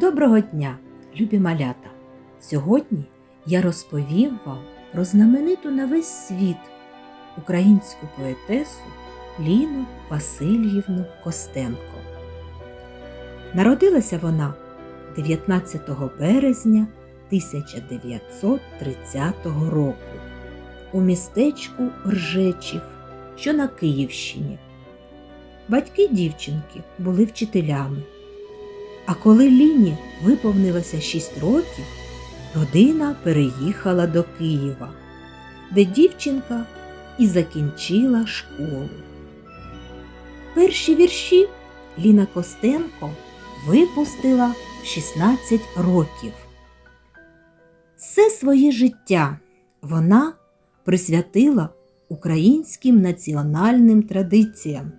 Доброго дня, любі малята! Сьогодні я розповім вам про знамениту на весь світ українську поетесу Ліну Васильівну Костенко. Народилася вона 19 березня 1930 року у містечку Ржечів, що на Київщині. Батьки дівчинки були вчителями. А коли Ліні виповнилося 6 років, родина переїхала до Києва, де дівчинка і закінчила школу. Перші вірші Ліна Костенко випустила в 16 років. Все своє життя вона присвятила українським національним традиціям,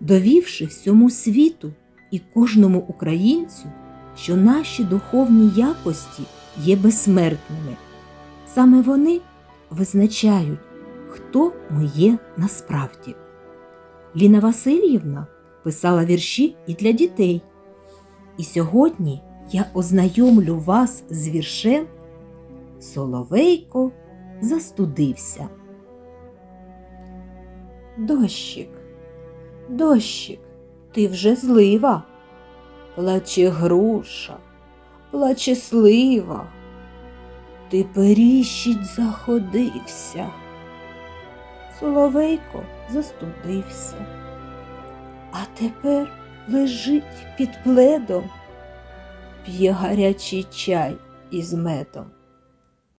довівши всьому світу і кожному українцю, що наші духовні якості є безсмертними. Саме вони визначають, хто ми є насправді. Ліна Васильівна писала вірші і для дітей. І сьогодні я ознайомлю вас з віршем Соловейко застудився. Дощик, дощик, ти вже злива. Плаче груша, плаче слива. Ти періщить заходився. Соловейко застудився, а тепер лежить під пледом, п'є гарячий чай із медом.